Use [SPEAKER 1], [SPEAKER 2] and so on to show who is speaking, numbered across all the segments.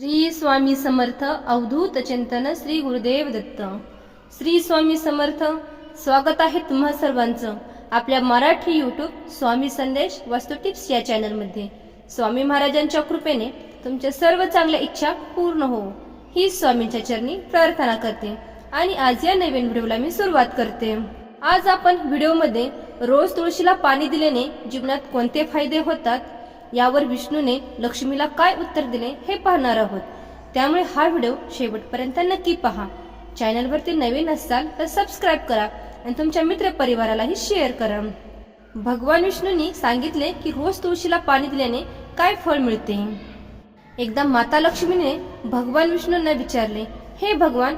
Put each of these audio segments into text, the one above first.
[SPEAKER 1] श्री स्वामी समर्थ अवधूत चिंतन श्री गुरुदेव दत्त. श्री स्वामी समर्थ स्वागत आहे तुम्हा सर्वांचं आपल्या मराठी यूट्यूब स्वामी संदेश वास्तू टिप्स या चॅनलमध्ये. स्वामी महाराजांच्या कृपेने तुमच्या सर्व चांगल्या इच्छा पूर्ण हो. ही स्वामींच्या चरणी प्रार्थना करते आणि आज या नवीन व्हिडिओला मी सुरुवात करते. आज आपण व्हिडिओमध्ये रोज तुळशीला पाणी दिल्याने जीवनात कोणते फायदे होतात? यावर विष्णूने लक्ष्मीला काय उत्तर दिले हे पाहणार आहोत. त्यामुळे हा व्हिडिओ शेवटपर्यंत नक्की पहा. चॅनलवरती नवीन असाल तर सबस्क्राईब करा आणि तुमच्या मित्र परिवारालाही शेअर करा. भगवान विष्णूंनी सांगितले की रोज तुळशीला पाणी दिल्याने काय फळ मिळते? एकदा माता लक्ष्मीने भगवान विष्णूंना विचारले हे भगवान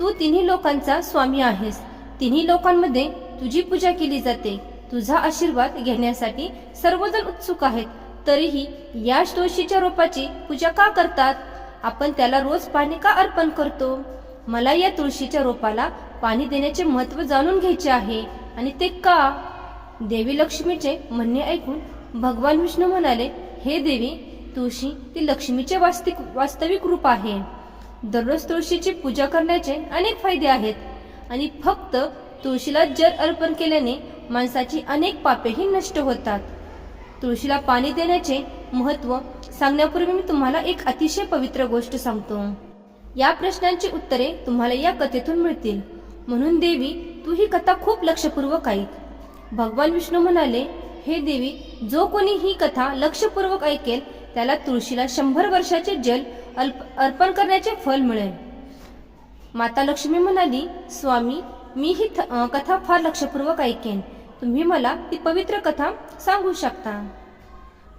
[SPEAKER 1] तू तिन्ही लोकांचा स्वामी आहेस. तिन्ही लोकांमध्ये तुझी पूजा केली जाते. तुझा आशीर्वाद घेण्यासाठी सर्वजण उत्सुक आहेत. तरीही या तुळशीच्या रोपाची पूजा का करतात? आपण त्याला रोज पाणी का अर्पण करतो? मला या तुळशीच्या रोपाला पाणी देण्याचे महत्त्व जाणून घ्यायचे आहे. आणि ते का? देवी लक्ष्मीचे म्हणणे ऐकून भगवान विष्णू म्हणाले हे देवी तुळशी ती लक्ष्मीचे वास्तविक वास्तविक रूप आहे. दररोज तुळशीची पूजा करण्याचे अनेक फायदे आहेत. आणि फक्त तुळशीला जल अर्पण केल्याने माणसाची अनेक पापेही नष्ट होतात. तुळशीला पाणी देण्याचे महत्त्व सांगण्यापूर्वी मी तुम्हाला एक अतिशय पवित्र गोष्ट सांगतो. या प्रश्नांची उत्तरे तुम्हाला या कथेतून मिळतील. म्हणून देवी तू ही कथा खूप लक्षपूर्वक ऐक. भगवान विष्णू म्हणाले हे देवी जो कोणी ही कथा लक्षपूर्वक ऐकेल त्याला तुळशीला शंभर वर्षाचे जल अल्प अर्पण करण्याचे फल मिळेल. माता लक्ष्मी म्हणाली स्वामी मी ही थ- कथा फार लक्षपूर्वक ऐकेन. तुम्ही मला ती पवित्र कथा सांगू शकता.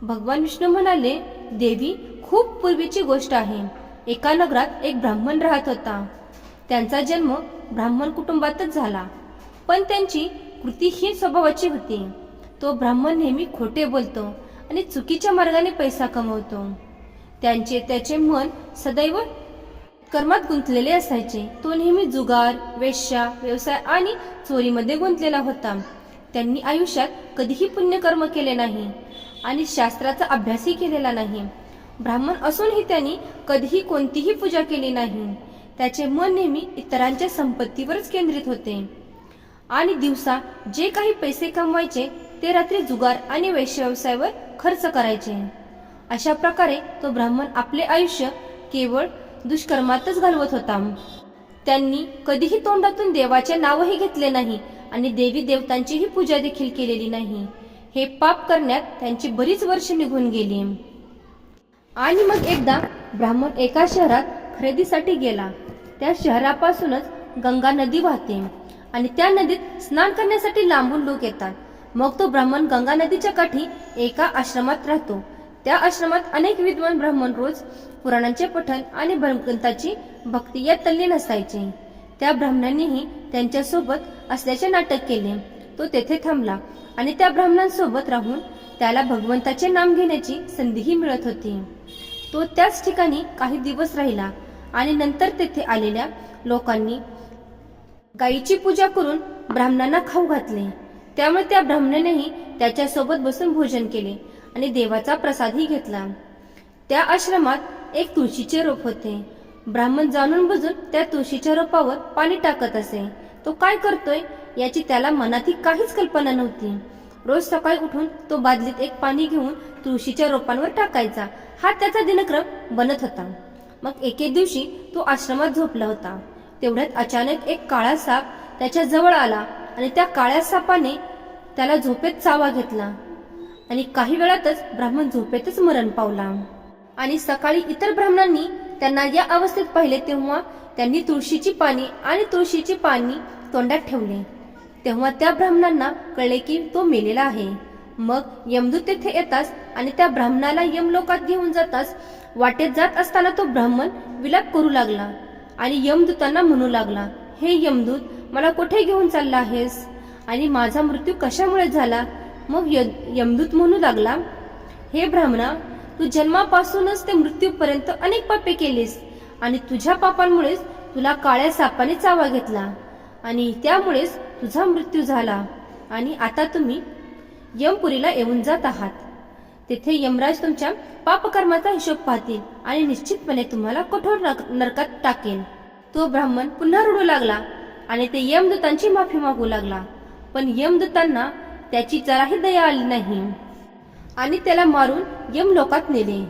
[SPEAKER 1] भगवान विष्णू म्हणाले देवी खूप पूर्वीची गोष्ट आहे. एका नगरात एक ब्राह्मण राहत होता. त्यांचा जन्म ब्राह्मण कुटुंबातच झाला. पण त्यांची कृती ही स्वभावाची होती. तो ब्राह्मण नेहमी खोटे बोलतो आणि चुकीच्या मार्गाने पैसा कमवतो. त्यांचे त्याचे मन सदैव कर्मात गुंतलेले असायचे. तो नेहमी जुगार वेश्या व्यवसाय आणि चोरीमध्ये गुंतलेला होता. त्यांनी आयुष्यात कधीही पुण्यकर्म केले नाही आणि शास्त्राचा अभ्यासही केलेला नाही. ब्राह्मण असूनही त्यांनी कधीही कोणतीही पूजा केली नाही. त्याचे मन नेहमी इतरांच्या संपत्तीवरच केंद्रित होते. आणि दिवसा जे काही पैसे कमवायचे ते रात्री जुगार आणि वैश्य व्यवसायावर खर्च करायचे. अशा प्रकारे तो ब्राह्मण आपले आयुष्य केवळ दुष्कर्मातच घालवत होता. त्यांनी कधीही तोंडातून देवाचे नावही घेतले नाही आणि देवी देवतांचीही पूजा देखील केलेली नाही. हे पाप करण्यात त्यांची बरीच वर्ष निघून गेली. आणि मग एकदा ब्राह्मण एका शहरात खरेदीसाठी गेला. त्या शहरापासूनच गंगा नदी वाहते आणि त्या नदीत स्नान करण्यासाठी लांबून लोक येतात. मग तो ब्राह्मण गंगा नदीच्या काठी एका आश्रमात राहतो. त्या आश्रमात अनेक विद्वान ब्राह्मण रोज पुराणांचे पठण आणि भगवंताची भक्ती यात तल्लीन असायचे. त्या ब्राह्मणांनीही त्यांच्यासोबत असल्याचे नाटक केले. तो तेथे थांबला आणि त्या ब्राह्मणांसोबत राहून त्याला भगवंताचे नाम घेण्याची संधीही मिळत होती. तो त्याच ठिकाणी काही दिवस राहिला आणि नंतर तेथे आलेल्या लोकांनी गायीची पूजा करून ब्राह्मणांना खाऊ घातले. त्यामुळे त्या ब्राह्मणानेही त्याच्यासोबत बसून भोजन केले आणि देवाचा प्रसादही घेतला. त्या आश्रमात एक तुळशीचे रोप होते. ब्राह्मण जाणून बुजून त्या तुळशीच्या रोपावर पाणी टाकत असे. तो काय करतोय याची त्याला मनातही काहीच कल्पना नव्हती. रोज सकाळी उठून तो बादलीत एक पाणी घेऊन तुळशीच्या रोपांवर टाकायचा. हा त्याचा दिनक्रम बनत होता. मग एके दिवशी तो आश्रमात झोपला होता. तेवढ्यात अचानक एक काळा साप त्याच्याजवळ आला आणि त्या काळ्या सापाने त्याला झोपेत चावा घेतला आणि काही वेळातच ब्राह्मण झोपेतच मरण पावला. आणि सकाळी इतर ब्राह्मणांनी त्यांना या अवस्थेत पाहिले तेव्हा त्यांनी तुळशीची पाणी आणि तुळशीची पाणी तोंडात ठेवले. तेव्हा त्या ब्राह्मणांना कळले की तो मेलेला आहे. मग यमदूत तेथे येताच आणि त्या ब्राह्मणाला यमलोकात घेऊन जाताच वाटेत जात असताना तो ब्राह्मण विलाप करू लागला आणि यमदूतांना म्हणू लागला हे यमदूत मला कुठे घेऊन चालला आहेस? आणि माझा मृत्यू कशामुळे झाला? मग य- यमदूत म्हणू लागला हे ब्राह्मणा तू जन्मापासूनच ते मृत्यूपर्यंत अनेक पापे केलीस. आणि तुझ्या पापांमुळेच तुला काळ्या सापाने चावा घेतला. आणि त्यामुळेच तुझा मृत्यू झाला. आणि आता तुम्ही यमपुरीला येऊन जात आहात. तेथे यमराज तुमच्या पापकर्माचा हिशोब पाहतील आणि निश्चितपणे तुम्हाला कठोर नरकात टाकेल तो ब्राह्मण पुन्हा रडू लागला आणि ते यमदूतांची माफी मागू लागला. पण यमदूतांना त्याची जराही दया आली नाही. आणि त्याला मारून यमलोकात नेले.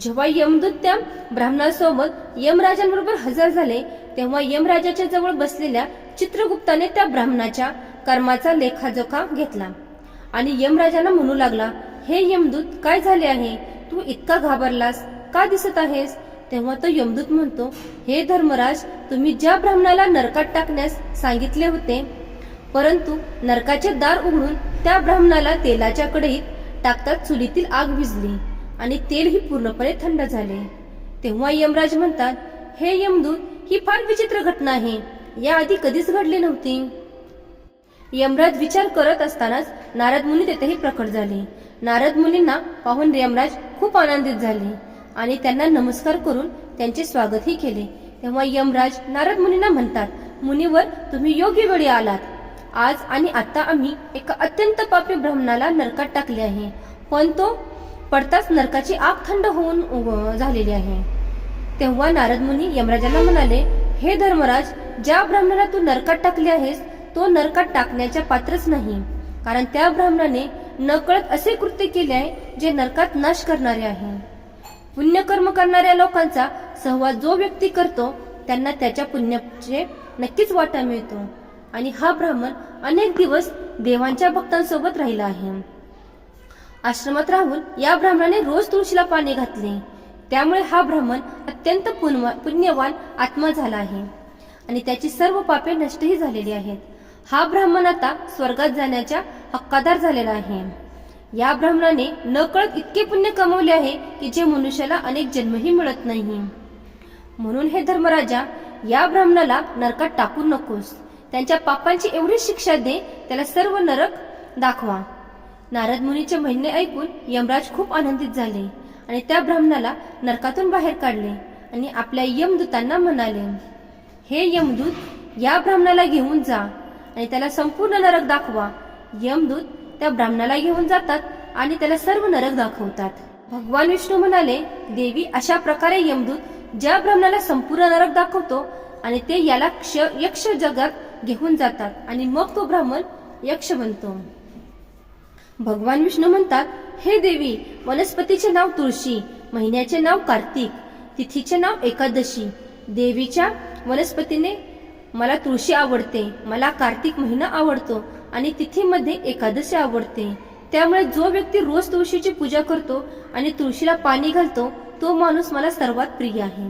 [SPEAKER 1] जेव्हा यमदूत त्या ब्राह्मणासोबत यमराजांबरोबर हजर झाले तेव्हा यमराजाच्या जवळ बसलेल्या चित्रगुप्ताने त्या ब्राह्मणाच्या कर्माचा लेखाजोखा घेतला. आणि यमराजांना म्हणू लागला हे यमदूत काय झाले आहे? तू इतका घाबरलास का दिसत आहेस? तेव्हा तो यमदूत म्हणतो हे धर्मराज तुम्ही ज्या ब्राह्मणाला नरकात टाकण्यास सांगितले होते परंतु नरकाचे दार उघडून त्या ब्राह्मणाला तेलाच्या कढईत टाकतात चुलीतील आग विजली आणि तेलही पूर्णपणे थंड झाले. तेव्हा यमराज म्हणतात हे यमदूत ही फार विचित्र घटना आहे. याआधी कधीच घडली नव्हती. यमराज विचार करत असतानाच नारद मुनी तेथेही प्रकट झाले. नारद मुनींना पाहून यमराज खूप आनंदित झाले आणि त्यांना नमस्कार करून त्यांचे स्वागतही केले. तेव्हा यमराज नारद मुनींना म्हणतात मुनीवर तुम्ही योग्य वेळी आलात. आज आणि आता आम्ही एका अत्यंत पापी ब्राह्मणाला नरकात टाकले आहे. पण तो पडताच नरकाची आग थंड होऊन झालेली आहे. तेव्हा नारद मुनी यमराजाला म्हणाले हे धर्मराज ज्या ब्राह्मणाला तू नरकात टाकले आहेस तो नरकात टाकण्याच्या पात्रच नाही. कारण त्या ब्राह्मणाने नकळत असे कृत्य केले आहे जे नरकात नाश करणारे आहे. पुण्यकर्म करणाऱ्या लोकांचा सहवास जो व्यक्ती करतो त्यांना त्याच्या पुण्याचे नक्कीच वाटा मिळतो. आणि हा ब्राह्मण अनेक दिवस देवांच्या भक्तांसोबत राहिला आहे. आश्रमात राहून या ब्राह्मणाने रोज तुळशीला पाणी घातले. त्यामुळे हा ब्राह्मण अत्यंत पुण्यवान आत्मा झाला आहे. आणि त्याची सर्व पापे नष्टही झालेली आहेत. हा ब्राह्मण आता स्वर्गात जाण्याच्या हक्कादार झालेला आहे. या ब्राह्मणाने नकळत इतके पुण्य कमवले आहे की जे मनुष्याला अनेक जन्मही मिळत नाही. म्हणून हे धर्मराजा या ब्राह्मणाला नरकात टाकू नकोस. त्यांच्या पापांची एवढी शिक्षा दे त्याला सर्व नरक दाखवा. नारद मुनीचे म्हणणे ऐकून यमराज खूप आनंदित झाले आणि त्या ब्राह्मणाला नरकातून बाहेर काढले आणि आपल्या यमदूतांना म्हणाले हे यमदूत या ब्राह्मणाला घेऊन जा आणि त्याला संपूर्ण नरक दाखवा. यमदूत त्या ब्राह्मणाला घेऊन जातात आणि त्याला सर्व नरक दाखवतात. भगवान विष्णू म्हणाले देवी अशा प्रकारे यमदूत ज्या ब्राह्मणाला संपूर्ण नरक दाखवतो आणि ते याला क्ष यक्ष जगात घेऊन जातात आणि मग तो ब्राह्मण यक्ष बनतो भगवान विष्णू म्हणतात हे देवी वनस्पतीचे नाव तुळशी महिन्याचे नाव कार्तिक तिथीचे नाव एकादशी. देवीच्या वनस्पतीने मला तुळशी आवडते मला कार्तिक महिना आवडतो आणि तिथीमध्ये एकादशी आवडते. त्यामुळे जो व्यक्ती रोज तुळशीची पूजा करतो आणि तुळशीला पाणी घालतो तो माणूस मला सर्वात प्रिय आहे.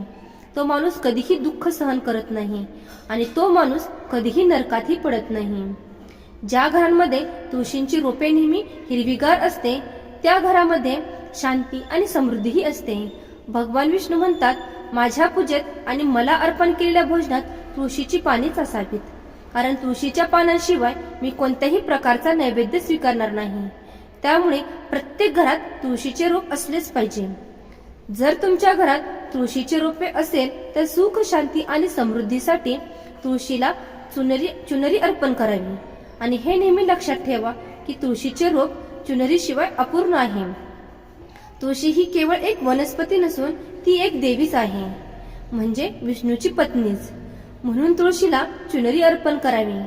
[SPEAKER 1] तो माणूस कधीही दुःख सहन करत नाही आणि तो माणूस कधीही नरकातही पडत नाही. ज्या घरांमध्ये तुळशींची रोपे नेहमी हिरवीगार असते त्या घरामध्ये शांती आणि समृद्धीही असते. भगवान विष्णू म्हणतात माझ्या पूजेत आणि मला अर्पण केलेल्या भोजनात तुळशीची पानेच असावीत कारण तुळशीच्या पानांशिवाय मी कोणत्याही प्रकारचा नैवेद्य स्वीकारणार नाही. त्यामुळे प्रत्येक घरात तुळशीचे रोप असलेच पाहिजे. जर तुमच्या घरात तुळशीचे रोपे असेल तर सुख शांती आणि समृद्धीसाठी तुळशीला चुनरी चुनरी अर्पण करावी. आणि हे नेहमी लक्षात ठेवा की तुळशीचे रोप चुनरीशिवाय अपूर्ण आहे. तुळशी ही केवळ एक वनस्पती नसून ती एक देवीच आहे. म्हणजे विष्णूची पत्नीच. म्हणून तुळशीला चुनरी अर्पण करावी.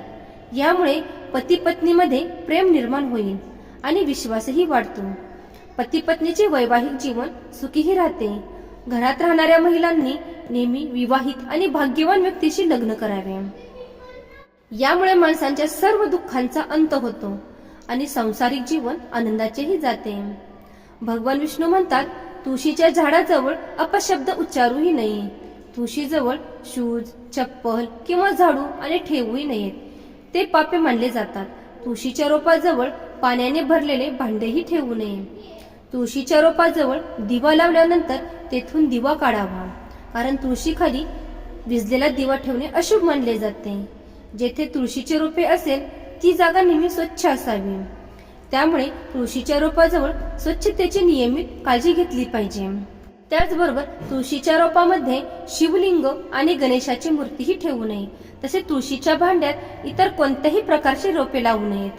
[SPEAKER 1] यामुळे पती पत्नीमध्ये प्रेम निर्माण होईल आणि विश्वासही वाढतो. पती पत्नीचे वैवाहिक जीवन सुखीही राहते. घरात राहणाऱ्या महिलांनी नेहमी विवाहित आणि भाग्यवान व्यक्तीशी लग्न करावे. यामुळे माणसांच्या सर्व दुःखांचा अंत होतो आणि संसारिक जीवन आनंदाचेही जाते. भगवान विष्णू म्हणतात तुळशीच्या झाडाजवळ अपशब्द उच्चारूही नये. तुळशीजवळ शूज चप्पल किंवा झाडू आणि ठेवूही नयेत ते पापे मानले जातात. तुळशीच्या रोपाजवळ पाण्याने भरलेले भांडेही ठेवू नये. तुळशीच्या रोपाजवळ दिवा लावल्यानंतर तेथून दिवा काढावा. कारण तुळशीखाली भिजलेला दिवा ठेवणे अशुभ मानले जाते. जेथे तुळशीचे रोपे असेल ती जागा नेहमी स्वच्छ असावी. त्यामुळे तुळशीच्या रोपाजवळ स्वच्छतेची नियमित काळजी घेतली पाहिजे. त्याचबरोबर तुळशीच्या रोपामध्ये शिवलिंग आणि गणेशाची मूर्तीही ठेवू नये. तसे तुळशीच्या भांड्यात इतर कोणत्याही प्रकारचे रोपे लावू नयेत.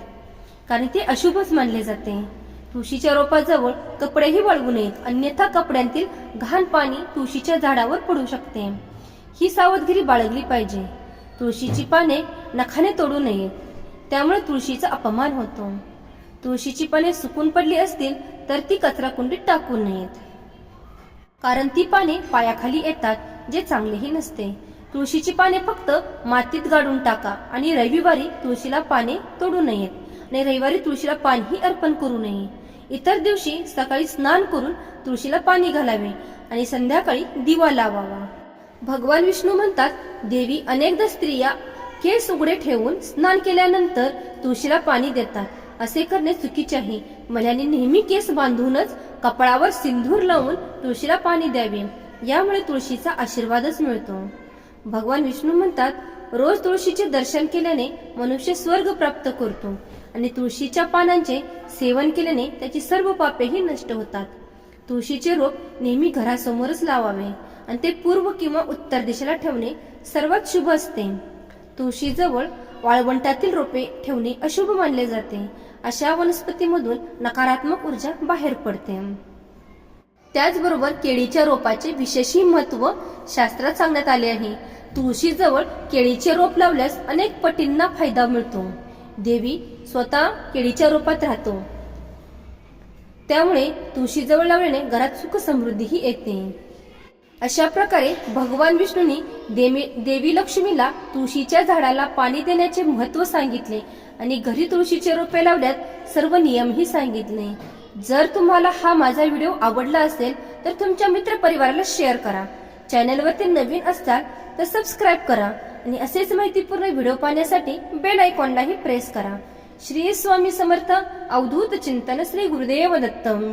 [SPEAKER 1] कारण ते अशुभच मानले जाते. तुळशीच्या रोपाजवळ कपडेही वाळवू नयेत. अन्यथा कपड्यांतील घाण पाणी तुळशीच्या झाडावर पडू शकते. ही सावधगिरी बाळगली पाहिजे. तुळशीची पाने नखाने तोडू नयेत. त्यामुळे तुळशीचा अपमान होतो. तुळशीची पाने सुकून पडली असतील तर ती कचरा कुंडीत टाकू नयेत. कारण ती पाने पायाखाली येतात जे चांगलेही नसते. तुळशीची पाने फक्त मातीत गाडून टाका आणि रविवारी तुळशीला पाने तोडू नयेत. आणि रविवारी तुळशीला पाणीही अर्पण करू नये. इतर दिवशी सकाळी स्नान करून तुळशीला पाणी घालावे आणि संध्याकाळी दिवा लावावा. भगवान विष्णू म्हणतात देवी अनेकदा स्त्रिया केस उघडे ठेवून स्नान केल्यानंतर तुळशीला पाणी देतात. असे करणे चुकीचे आहे. मल्याने नेहमी केस बांधूनच कपाळावर सिंदूर लावून तुळशीला पाणी द्यावे. यामुळे तुळशीचा आशीर्वादच मिळतो. भगवान विष्णू म्हणतात रोज तुळशीचे दर्शन केल्याने मनुष्य स्वर्ग प्राप्त करतो. आणि तुळशीच्या पानांचे सेवन केल्याने त्याची सर्व पापेही नष्ट होतात. तुळशीचे रोप नेहमी घरासमोरच लावावे आणि ते पूर्व किंवा उत्तर दिशेला ठेवणे सर्वात शुभ असते. तुळशीजवळ वाळवंटातील रोपे ठेवणे अशुभ मानले जाते. अशा वनस्पतीमधून नकारात्मक ऊर्जा बाहेर पडते. त्याचबरोबर केळीच्या रोपाचे विशेषही महत्त्व शास्त्रात सांगण्यात आले आहे. तुळशीजवळ केळीचे रोप लावल्यास अनेक पटींना फायदा मिळतो. देवी स्वतः केळीच्या रूपात राहतो. त्यामुळे तुळशीजवळ लावल्याने घरात सुख समृद्धीही येते अशा प्रकारे भगवान विष्णूंनी देवी देवी लक्ष्मीला तुळशीच्या झाडाला पाणी देण्याचे महत्त्व सांगितले आणि घरी तुळशीचे रोपे लावल्यात सर्व नियमही सांगितले. जर तुम्हाला हा माझा व्हिडिओ आवडला असेल तर तुमच्या मित्र परिवाराला शेअर करा. चॅनलवरती नवीन असताल तर सबस्क्राईब करा. आणि असेच माहितीपूर्ण व्हिडिओ पाहण्यासाठी बेल आयकॉनलाही प्रेस करा. श्री स्वामी समर्थ अवधूत चिंतन श्री गुरुदेव दत्तम.